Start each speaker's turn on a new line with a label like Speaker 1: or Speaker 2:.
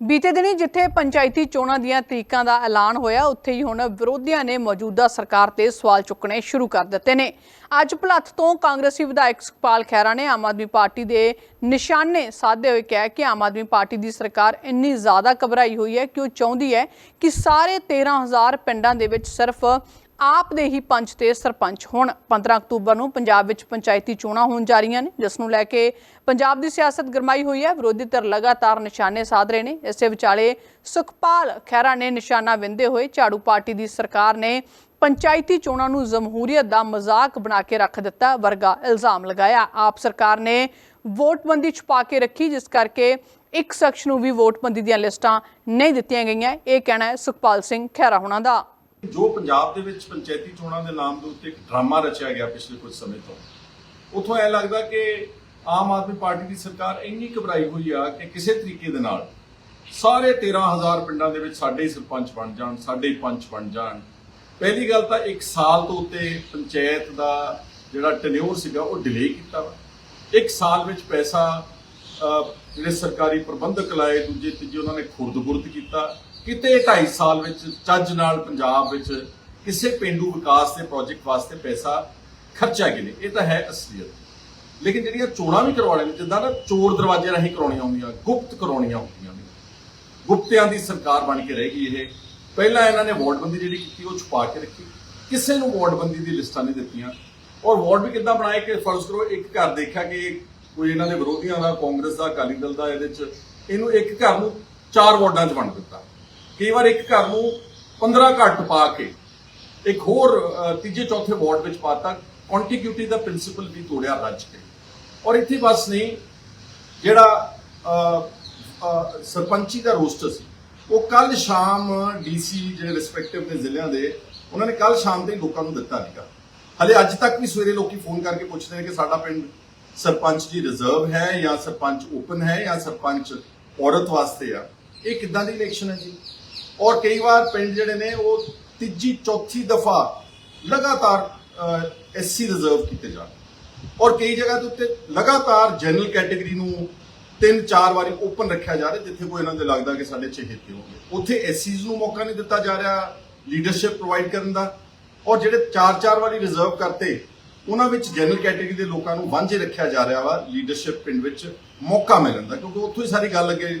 Speaker 1: ਬੀਤੇ ਦਿਨੀ ਜਿੱਥੇ ਪੰਚਾਇਤੀ ਚੋਣਾਂ ਦੀਆਂ ਤਰੀਕਾਂ ਦਾ ਐਲਾਨ ਹੋਇਆ, ਉੱਥੇ ਹੀ ਹੁਣ ਵਿਰੋਧੀਆਂ ਨੇ ਮੌਜੂਦਾ ਸਰਕਾਰ ਤੇ ਸਵਾਲ ਚੁੱਕਣੇ ਸ਼ੁਰੂ ਕਰ ਦਿੱਤੇ ਨੇ। ਅੱਜ ਭਲੱਥ ਤੋਂ ਕਾਂਗਰਸੀ ਵਿਧਾਇਕ ਸੁਖਪਾਲ ਖਹਿਰਾ ਨੇ ਆਮ ਆਦਮੀ ਪਾਰਟੀ ਦੇ ਨਿਸ਼ਾਨੇ ਸਾਧਦੇ ਹੋਏ ਕਿਹਾ ਕਿ ਆਮ ਆਦਮੀ ਪਾਰਟੀ ਦੀ ਸਰਕਾਰ ਇੰਨੀ ਜ਼ਿਆਦਾ ਘਬਰਾਈ ਹੋਈ ਹੈ ਕਿ ਉਹ ਚਾਹੁੰਦੀ ਹੈ ਕਿ ਸਾਰੇ 13000 ਪਿੰਡਾਂ ਦੇ ਵਿੱਚ ਸਿਰਫ ਆਪ ਦੇ ਹੀ ਪੰਚ ਤੇ ਸਰਪੰਚ ਹੋਣ। 15 ਅਕਤੂਬਰ ਨੂੰ ਪੰਜਾਬ ਵਿੱਚ ਪੰਚਾਇਤੀ ਚੋਣਾਂ ਹੋਣ ਜਾ ਰਹੀਆਂ ਨੇ, ਜਿਸ ਨੂੰ ਲੈ ਕੇ ਪੰਜਾਬ ਦੀ ਸਿਆਸਤ ਗਰਮਾਈ ਹੋਈ ਹੈ। ਵਿਰੋਧੀ ਧਿਰ ਲਗਾਤਾਰ ਨਿਸ਼ਾਨੇ ਸਾਧ ਰਹੇ ਨੇ। ਇਸੇ ਵਿਚਾਲੇ ਸੁਖਪਾਲ ਖਹਿਰਾ ਨੇ ਨਿਸ਼ਾਨਾ ਵਿੰਦੇ ਹੋਏ। ਝਾੜੂ ਪਾਰਟੀ ਦੀ ਸਰਕਾਰ ਨੇ ਪੰਚਾਇਤੀ ਚੋਣਾਂ ਨੂੰ ਜਮਹੂਰੀਅਤ ਦਾ ਮਜ਼ਾਕ ਬਣਾ ਕੇ ਰੱਖ ਦਿੱਤਾ, ਵਰਗਾ ਇਲਜ਼ਾਮ ਲਗਾਇਆ। ਆਪ ਸਰਕਾਰ ਨੇ ਵੋਟਬੰਦੀ ਛੁਪਾ ਕੇ ਰੱਖੀ, ਜਿਸ ਕਰਕੇ ਇੱਕ ਸ਼ਖਸ ਨੂੰ ਵੀ ਵੋਟਬੰਦੀ ਦੀਆਂ ਲਿਸਟਾਂ ਨਹੀਂ ਦਿੱਤੀਆਂ ਗਈਆਂ। ਇਹ ਕਹਿਣਾ ਹੈ ਸੁਖਪਾਲ ਸਿੰਘ ਖਹਿਰਾ ਹੋਣਾ ਦਾ।
Speaker 2: ਜੋ ਪੰਜਾਬ ਦੇ ਵਿੱਚ ਪੰਚਾਇਤੀ ਚੋਣਾਂ ਦੇ ਨਾਮ ਦੇ ਉੱਤੇ ਇੱਕ ਡਰਾਮਾ ਰਚਿਆ ਗਿਆ ਪਿਛਲੇ ਕੁਝ ਸਮੇਂ ਤੋਂ, ਉਥੋਂ ਐ ਲੱਗਦਾ ਕਿ ਆਮ ਆਦਮੀ ਪਾਰਟੀ ਦੀ ਸਰਕਾਰ ਇੰਨੀ ਘਬਰਾਈ ਹੋਈ ਆ ਕਿ ਕਿਸੇ ਤਰੀਕੇ ਦੇ ਨਾਲ ਸਾਰੇ 13000 ਪਿੰਡਾਂ ਦੇ ਵਿੱਚ ਸਾਡੇ ਹੀ ਸਰਪੰਚ ਬਣ ਜਾਣ, ਸਾਡੇ ਹੀ ਪੰਚ ਬਣ ਜਾਣ। ਪਹਿਲੀ ਗੱਲ ਤਾਂ ਇੱਕ ਸਾਲ ਤੋਂ ਉੱਤੇ ਪੰਚਾਇਤ ਦਾ ਜਿਹੜਾ ਟੈਨਿਓਰ ਸੀਗਾ ਉਹ ਡਿਲੇ ਕੀਤਾ ਵਾ। ਇੱਕ ਸਾਲ ਵਿੱਚ ਪੈਸਾ ਜਿਹੜੇ ਸਰਕਾਰੀ ਪ੍ਰਬੰਧਕ ਲਾਏ, ਦੂਜੇ, ਤੀਜੇ ਉਹਨਾਂ ਨੇ ਖੁਰਦ-ਬੁਰਦ ਕੀਤਾ। ਕਿਤੇ 2.5 ਸਾਲ ਵਿੱਚ, ਚੱਜ ਨਾਲ ਪੰਜਾਬ ਵਿੱਚ ਕਿਸੇ ਪਿੰਡੂ ਵਿਕਾਸ ਦੇ ਪ੍ਰੋਜੈਕਟ ਵਾਸਤੇ ਪੈਸਾ ਖਰਚਿਆ ਗਿਆ ਇਹ ਤਾਂ ਹੈ ਅਸਲੀਅਤ। ਲੇਕਿਨ ਜਿਹੜੀਆਂ ਚੋਣਾਂ ਵੀ ਕਰਵਾਉਣੇ ਨੇ, ਜਿੱਦਾਂ ਨਾ ਚੋਰ ਦਰਵਾਜ਼ੇ ਰਾਹੀਂ ਕਰਾਉਣੀਆਂ ਹੁੰਦੀਆਂ, ਗੁਪਤ ਕਰਾਉਣੀਆਂ ਹੁੰਦੀਆਂ ਨੇ। ਗੁਪਤਿਆਂ ਦੀ ਸਰਕਾਰ ਬਣ ਕੇ ਰਹਿ ਗਈ ਇਹ। ਪਹਿਲਾਂ ਇਹਨਾਂ ਨੇ ਵਾਰਡਬੰਦੀ ਜਿਹੜੀ ਕੀਤੀ, ਉਹ ਛੁਪਾ ਕੇ ਰੱਖੀ। ਕਿਸੇ ਨੂੰ ਵਾਰਡਬੰਦੀ ਦੀ ਲਿਸਟਾਂ ਨਹੀਂ ਦਿੱਤੀਆਂ। ਔਰ ਵਾਰਡ ਵੀ ਕਿੱਦਾਂ ਬਣਾਏ ਕਿ ਫਰਜ਼ ਕਰੋ, ਇੱਕ ਘਰ ਦੇਖਿਆ ਕਿ ਕੋਈ ਇਹਨਾਂ ਦੇ ਵਿਰੋਧੀਆਂ ਦਾ, ਕਾਂਗਰਸ ਦਾ, ਅਕਾਲੀ ਦਲ ਦਾ, ਇਹਦੇ ਚ ਇਹਨੂੰ ਇੱਕ ਘਰ ਨੂੰ ਚਾਰ ਵਾਰਡਾਂ 'ਚ ਵੰਡ ਦਿੱਤਾ। ਕਈ ਵਾਰ ਇੱਕ ਘਰ ਨੂੰ 15 ਘੱਟ ਪਾ ਕੇ ਇੱਕ ਹੋਰ ਤੀਜੇ, ਚੌਥੇ ਵਾਰਡ ਵਿੱਚ ਪਾਤਾ ਕੰਟੀਗਿਊਟੀ ਦਾ ਪ੍ਰਿੰਸੀਪਲ ਵੀ ਤੋੜਿਆ ਰੱਜ ਕੇ। ਔਰ ਇੱਥੇ ਬਸ ਨਹੀਂ, ਜਿਹੜਾ ਸਰਪੰਚੀ ਦਾ ਰੋਸਟਰ ਸੀ, ਉਹ ਕੱਲ ਸ਼ਾਮ ਡੀਸੀ ਜਿਹੜੇ ਰਿਸਪੈਕਟਿਵ ਨੇ ਜ਼ਿਲ੍ਹਿਆਂ ਦੇ, ਉਹਨਾਂ ਨੇ ਕੱਲ ਸ਼ਾਮ ਦੇ ਲੋਕਾਂ ਨੂੰ ਦਿੱਤਾ ਸੀਗਾ। ਹਲੇ ਅੱਜ ਤੱਕ ਵੀ ਸਵੇਰੇ ਲੋਕੀ ਫੋਨ ਕਰਕੇ ਪੁੱਛਦੇ ਨੇ ਕਿ ਸਾਡਾ ਪਿੰਡ ਸਰਪੰਚ ਜੀ ਰਿਜ਼ਰਵ ਹੈ ਜਾਂ ਸਰਪੰਚ ਓਪਨ ਹੈ ਜਾਂ ਸਰਪੰਚ ਔਰਤ ਵਾਸਤੇ ਆ? ਇਹ ਕਿੱਦਾਂ ਦੀ ਇਲੈਕਸ਼ਨ ਹੈ ਜੀ? ਔਰ ਕਈ ਵਾਰ ਪਿੰਡ ਜਿਹੜੇ ਨੇ, ਉਹ ਤੀਜੀ, ਚੌਥੀ ਦਫਾ ਲਗਾਤਾਰ ਐਸਸੀ ਰਿਜ਼ਰਵ ਕੀਤੇ ਜਾਣ। ਔਰ ਕਈ ਜਗ੍ਹਾ ਦੇ ਉੱਤੇ ਲਗਾਤਾਰ ਜਨਰਲ ਕੈਟੇਗਰੀ ਨੂੰ ਤਿੰਨ, ਚਾਰ ਵਾਰੀ ਓਪਨ ਰੱਖਿਆ ਜਾ ਰਿਹਾ, ਜਿੱਥੇ ਕੋਈ ਇਹਨਾਂ ਦੇ ਲੱਗਦਾ ਕਿ ਸਾਡੇ ਚਹੇਤੇ ਹੋਣਗੇ ਉੱਥੇ ਐਸਸੀਜ਼ ਨੂੰ ਮੌਕਾ ਨਹੀਂ ਦਿੱਤਾ ਜਾ ਰਿਹਾ ਲੀਡਰਸ਼ਿਪ ਪ੍ਰੋਵਾਈਡ ਕਰਨ ਦਾ। ਔਰ ਜਿਹੜੇ ਚਾਰ ਚਾਰ ਵਾਰੀ ਰਿਜ਼ਰਵ ਕਰਤੇ, ਉਹਨਾਂ ਵਿੱਚ ਜਨਰਲ ਕੈਟੇਗਰੀ ਦੇ ਲੋਕਾਂ ਨੂੰ ਵਾਂਝੇ ਰੱਖਿਆ ਜਾ ਰਿਹਾ ਵਾ। ਲੀਡਰਸ਼ਿਪ ਪਿੰਡ ਵਿੱਚ ਮੌਕਾ ਮਿਲਣ ਦਾ, ਕਿਉਂਕਿ ਉੱਥੋਂ ਹੀ ਸਾਰੀ ਗੱਲ ਅੱਗੇ